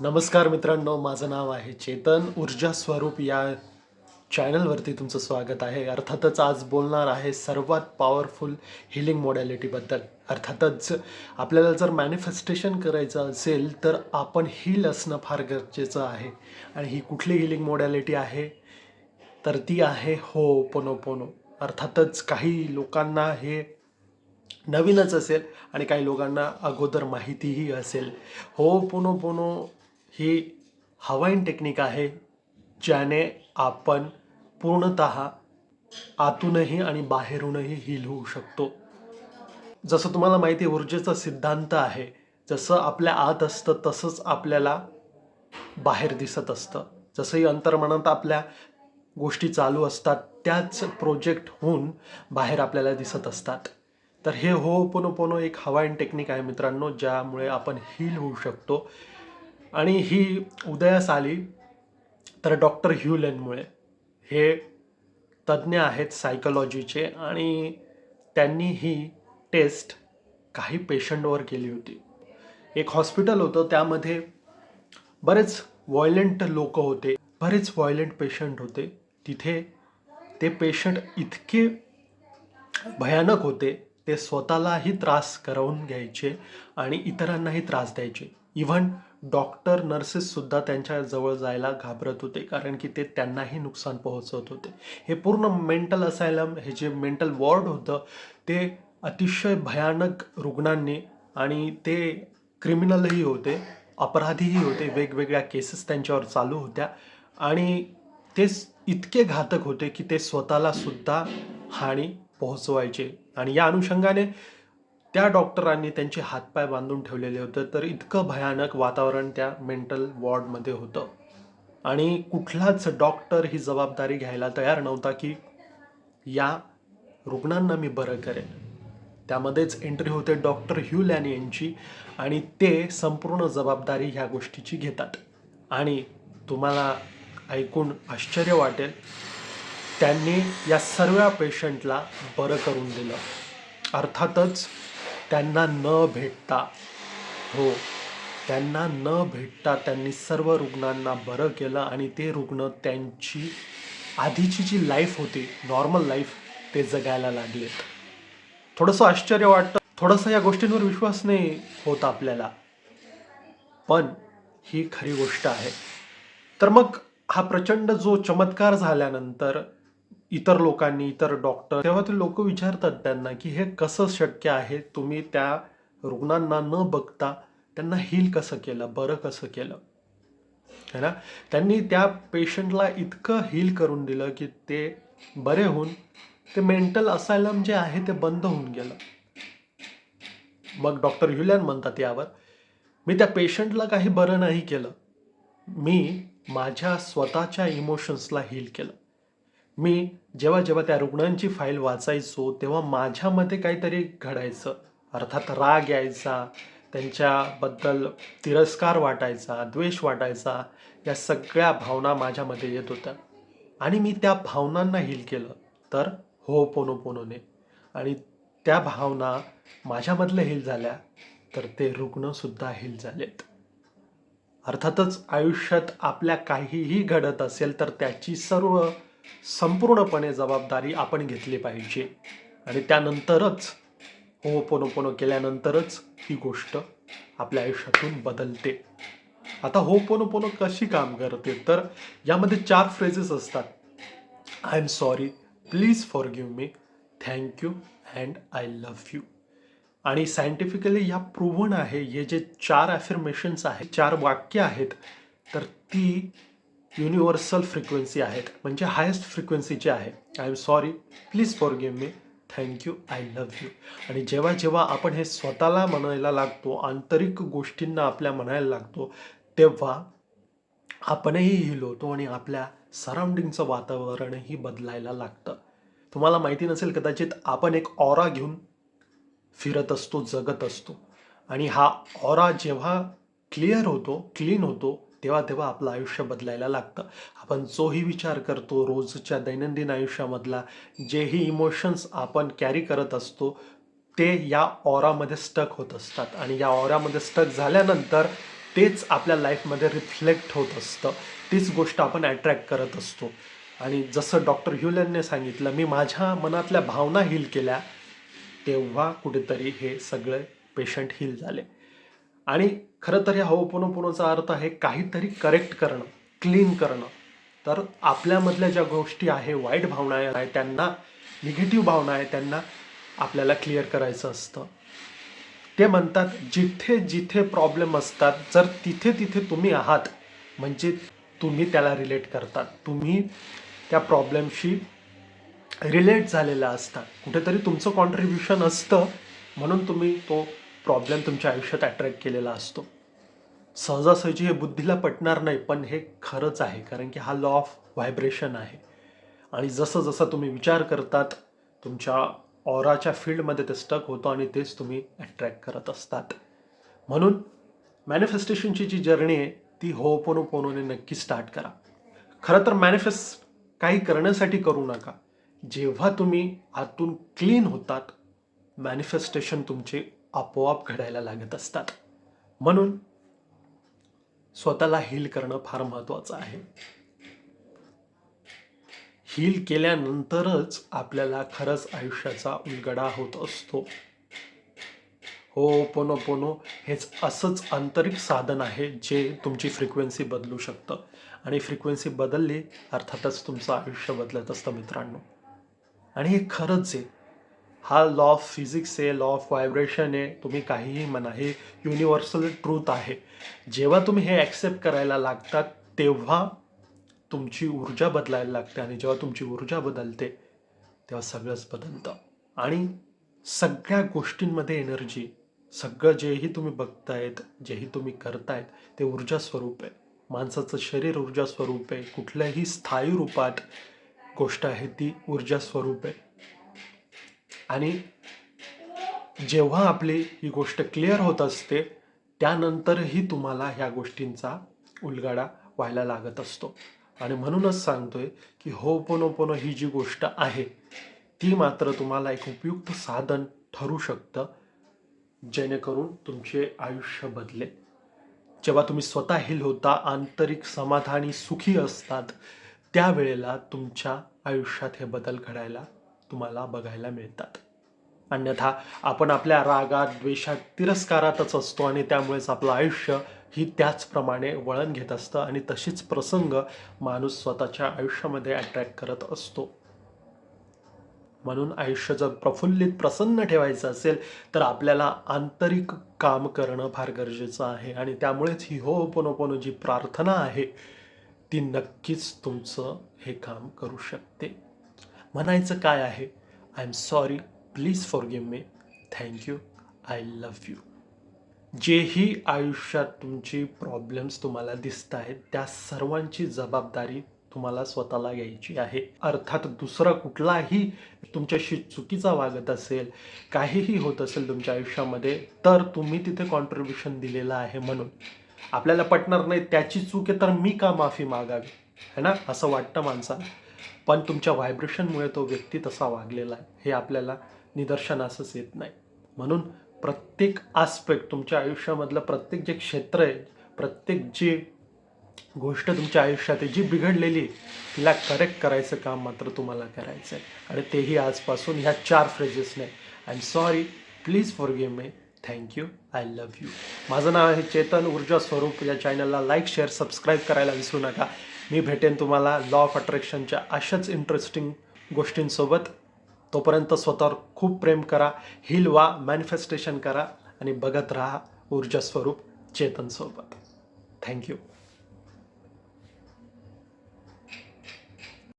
नमस्कार मित्रांनो माझं नाव आहे चेतन. ऊर्जा स्वरूप या चॅनलवरती तुमचं स्वागत आहे. अर्थातच आज बोलणार आहे सर्वात पॉवरफुल हिलिंग मॉडॅलिटीबद्दल अर्थातच आपल्याला जर मॅनिफेस्टेशन करायचं असेल तर आपण हील असणं फार गरजेचं आहे. आणि ही कुठली हिलिंग मॉडॅलिटी आहे? तर ती आहे हो पोनो पोनो अर्थातच काही लोकांना हे नवीनच असेल आणि काही लोकांना अगोदर माहितीही असेल. हो पोनो पोनो ही हवाईन टेक्निक आहे ज्याने आपण पूर्णत आतूनही आणि बाहेरूनही हील होऊ शकतो. जसं तुम्हाला माहिती आहे ऊर्जेचा सिद्धांत आहे जसं आपल्या आत असतं तसंच आपल्याला बाहेर दिसत असतं. जसंही अंतर्मनात आपल्या गोष्टी चालू असतात त्याच प्रोजेक्ट होऊन बाहेर आपल्याला दिसत असतात. तर हे हो पोनो पोनो एक हवाईन टेक्निक आहे मित्रांनो ज्यामुळे आपण हील होऊ शकतो. आणि ही उदयास आली तर डॉक्टर ह्युलेनमुळे. हे तज्ज्ञ आहेत सायकोलॉजीचे आणि त्यांनी ही टेस्ट काही पेशंटवर केली होती. एक हॉस्पिटल होतं त्यामध्ये बरेच व्हॉयलेंट लोक होते बरेच व्हॉयलेंट पेशंट होते. तिथे ते पेशंट इतके भयानक होते ते स्वतःलाही त्रास करवून घ्यायचे आणि इतरांनाही त्रास द्यायचे. इव्हन डॉक्टर नर्सेससुद्धा त्यांच्या जवळ जायला घाबरत होते कारण की ते त्यांनाही नुकसान पोहोचवत होते. हे पूर्ण मेंटल असायलम हे जे मेंटल वॉर्ड होतं ते अतिशय भयानक रुग्णांनी आणि ते क्रिमिनलही होते अपराधीही होते वेगवेगळ्या केसेस त्यांच्यावर चालू होत्या. आणि ते इतके घातक होते की ते स्वतःला सुद्धा हानी पोहोचवायचे. आणि या अनुषंगाने त्या डॉक्टरांनी त्यांचे हातपाय बांधून ठेवलेले होते तर इतकं भयानक वातावरण त्या मेंटल वॉर्डमध्ये होतं. आणि कुठलाच डॉक्टर ही जबाबदारी घ्यायला तयार नव्हता की या रुग्णांना मी बरं करेन. त्यामध्येच एंट्री होते डॉक्टर ह्यू लॅन यांची आणि ते संपूर्ण जबाबदारी ह्या गोष्टीची घेतात. आणि तुम्हाला ऐकून आश्चर्य वाटेल त्यांनी या सर्व पेशंटला बरं करून दिलं. अर्थातच त्यांना न भेटता हो त्यांना न भेटता त्यांनी सर्व रुग्णांना बरं केलं आणि ते रुग्ण त्यांची आधीची जी लाईफ होती नॉर्मल लाईफ ते जगायला लागलेत. थोडंसं आश्चर्य वाटतं. थोडंसं या गोष्टींवर विश्वास नाही होत आपल्याला. पण ही खरी गोष्ट आहे. तर मग हा प्रचंड जो चमत्कार झाल्यानंतर इतर लोकांनी इतर डॉक्टर तेव्हा ते लोक विचारतात त्यांना की हे कसं शक्य आहे? तुम्ही त्या रुग्णांना न बघता त्यांना हील कसं केलं? बरं कसं केलं? है ना? त्यांनी त्या पेशंटला इतकं हील करून दिलं की ते बरे होऊन ते मेंटल असायलम जे आहे ते बंद होऊन गेलं. मग डॉक्टर ह्युलॅन म्हणतात यावर मी त्या पेशंटला काही बरं नाही केलं. मी माझ्या स्वतःच्या इमोशन्सला हील केलं. मी जेव्हा जेव्हा त्या रुग्णांची फाईल वाचायचो तेव्हा माझ्यामध्ये काहीतरी घडायचं. अर्थात राग यायचा त्यांच्याबद्दल तिरस्कार वाटायचा द्वेष वाटायचा या सगळ्या भावना माझ्यामध्ये येत होत्या. आणि मी त्या भावनांना हिल केलं. तर हो पोनो पोनोने आणि त्या भावना माझ्यामधल्या हिल झाल्या. तर ते रुग्णसुद्धा हिल झालेत. अर्थातच आयुष्यात आपल्या काहीही घडत असेल तर त्याची सर्व संपूर्णपणे जबाबदारी आपण घेतली पाहिजे. आणि त्यानंतरच हो केल्यानंतरच ही गोष्ट आपल्या आयुष्यातून बदलते. आता हो कशी काम करते? तर यामध्ये चार फ्रेजेस असतात. I am sorry please forgive me thank you and I love you आणि सायंटिफिकली ह्या प्रूव्हन आहे हे जे चार ॲफर्मेशन्स आहेत चार वाक्य आहेत तर ती युनिव्हर्सल फ्रिक्वेन्सी आहेत. म्हणजे हायेस्ट फ्रिक्वेन्सीची आहे I am sorry please forgive me thank you I love you आणि जेव्हा जेव्हा आपण हे स्वतःला म्हणायला लागतो आंतरिक गोष्टींना आपल्या म्हणायला लागतो तेव्हा आपणही हिल होतो आणि आपल्या सराउंडिंगचं वातावरणही बदलायला लागतं. तुम्हाला माहिती नसेल कदाचित आपण एक ऑरा घेऊन फिरत असतो जगत असतो. आणि हा ऑरा जेव्हा क्लिअर होतो क्लीन होतो तेव्हा तेव्हा आपलं आयुष्य बदलायला लागतं. आपण जोही विचार करतो रोजच्या दैनंदिन आयुष्यामधला जेही इमोशन्स आपण कॅरी करत असतो ते या ऑरामध्ये स्टक होत असतात. आणि या ऑरामध्ये स्टक झाल्यानंतर तेच आपल्या लाईफमध्ये रिफ्लेक्ट होत असतं. तीच गोष्ट आपण अट्रॅक्ट करत असतो. आणि जसं डॉक्टर ह्युलनने सांगितलं मी माझ्या मनातल्या भावना हील केल्या तेव्हा कुठेतरी हे सगळे पेशंट हील झाले. आणि खरं तर ह्या होपोनोपोनोचा अर्थ आहे काहीतरी करेक्ट करणं क्लीन करणं. तर आपल्यामधल्या ज्या गोष्टी आहे वाईट भावना आहे त्यांना निगेटिव्ह भावना आहे त्यांना आपल्याला क्लिअर करायचं असतं. ते म्हणतात जिथे जिथे प्रॉब्लेम असतात जर तिथे तिथे तुम्ही आहात म्हणजे तुम्ही त्याला रिलेट करतात. तुम्ही त्या प्रॉब्लेमशी रिलेट झालेला असता. कुठेतरी तुमचं कॉन्ट्रीब्युशन असतं म्हणून तुम्ही तो प्रॉब्लेम तुमच्या आयुष्यात अट्रॅक्ट केलेला असतो. सहजासहजी हे बुद्धीला पटणार नाही पण हे खरंच आहे कारण की हा लॉ ऑफ व्हायब्रेशन आहे. आणि जसं जसं तुम्ही विचार करतात तुमच्या ऑराच्या फील्डमध्ये ते स्टक होतं आणि तेच तुम्ही अट्रॅक्ट करत असतात. म्हणून मॅनिफेस्टेशनची जी जर्नी आहे ती होपोनो पोनोने नक्की स्टार्ट करा. खरं तर मॅनिफेस्ट काही करण्यासाठी करू नका. जेव्हा तुम्ही आतून क्लीन होतात मॅनिफेस्टेशन तुमचे आपोआप घडायला लागत असतात. म्हणून स्वतःला हील करणं फार महत्त्वाचं आहे. हील केल्यानंतरच आपल्याला खरंच आयुष्याचा उलगडा होत असतो. हो पोनो पोनो हेच असंच आंतरिक साधन आहे जे तुमची फ्रिक्वेन्सी बदलू शकतं. आणि फ्रिक्वेन्सी बदलली अर्थातच तुमचं आयुष्य बदलत असतं मित्रांनो. आणि हे खरंच आहे. हा लॉ ऑफ फिजिक्स आहे लॉ ऑफ व्हायब्रेशन आहे. तुम्ही काहीही म्हणा हे युनिव्हर्सल ट्रूथ आहे. जेव्हा तुम्ही हे ॲक्सेप्ट करायला लागतात तेव्हा तुमची ऊर्जा बदलायला लागते आणि जेव्हा तुमची ऊर्जा बदलते तेव्हा सगळंच बदलतं. आणि सगळ्या गोष्टींमध्ये एनर्जी सगळं जेही तुम्ही बघतायत जेही तुम्ही करतायत ते ऊर्जा स्वरूप आहे. माणसाचं शरीर ऊर्जा स्वरूप आहे. कुठल्याही स्थायी रूपात गोष्ट आहे ती ऊर्जा स्वरूप आहे. आणि जेव्हा आपली ही गोष्ट क्लिअर होत असते त्यानंतरही तुम्हाला ह्या गोष्टींचा उलगाडा व्हायला लागत असतो. आणि म्हणूनच सांगतोय की हो पोनोपोनो ही जी गोष्ट आहे ती मात्र तुम्हाला एक उपयुक्त साधन ठरू शकतं जेणेकरून तुमचे आयुष्य बदले. जेव्हा तुम्ही स्वतः हिल होता आंतरिक समाधानी सुखी असतात त्यावेळेला तुमच्या आयुष्यात हे बदल घडायला तुम्हाला बघायला मिळतात. अन्यथा आपण आपल्या रागात द्वेषात तिरस्कारातच असतो आणि त्यामुळेच आपलं आयुष्य ही त्याचप्रमाणे वळण घेत असतं आणि तशीच प्रसंग माणूस स्वतःच्या आयुष्यामध्ये अट्रॅक्ट करत असतो. म्हणून आयुष्य जर प्रफुल्लित प्रसन्न ठेवायचं असेल तर आपल्याला आंतरिक काम करणं फार गरजेचं आहे आणि त्यामुळेच ही हो पोनो जी प्रार्थना आहे ती नक्कीच तुमचं हे काम करू शकते. म्हणायचं काय आहे? I am sorry please forgive me thank you I love you जेही आयुष्यात तुमची प्रॉब्लेम्स तुम्हाला दिसत आहेत त्या सर्वांची जबाबदारी तुम्हाला स्वतःला घ्यायची आहे. अर्थात दुसरा कुठलाही तुमच्याशी चुकीचा वागत असेल काहीही होत असेल तुमच्या आयुष्यामध्ये तर तुम्ही तिथे कॉन्ट्रीब्युशन दिलेलं आहे म्हणून. आपल्याला पटणार नाही त्याची चूक आहे तर मी का माफी मागावी? है ना? असं वाटतं माणसाला. पण तुमच्या व्हायब्रेशनमुळे तो व्यक्ती तसा वागलेला आहे. हे आपल्याला निदर्शनासच येत नाही. म्हणून प्रत्येक आस्पेक्ट तुमच्या आयुष्यामधलं प्रत्येक जे क्षेत्र आहे प्रत्येक जी गोष्ट तुमच्या आयुष्यात आहे जी बिघडलेली आहे, तिला करेक्ट करायचं काम मात्र तुम्हाला करायचं आहे. आणि तेही आजपासून ह्या चार फ्रेजेसने I am sorry please forgive me thank you I love you माझं नाव आहे चेतन ऊर्जा स्वरूप. या चॅनलला लाईक शेअर सबस्क्राईब करायला विसरू नका. मी भेटेन तुम्हाला लॉ ऑफ अट्रॅक्शनच्या अशाच इंटरेस्टिंग गोष्टींसोबत. तोपर्यंत स्वतःवर खूप प्रेम करा. हिल व्हा मॅनिफेस्टेशन करा. आणि बघत राहा ऊर्जा स्वरूप चेतनसोबत थँक्यू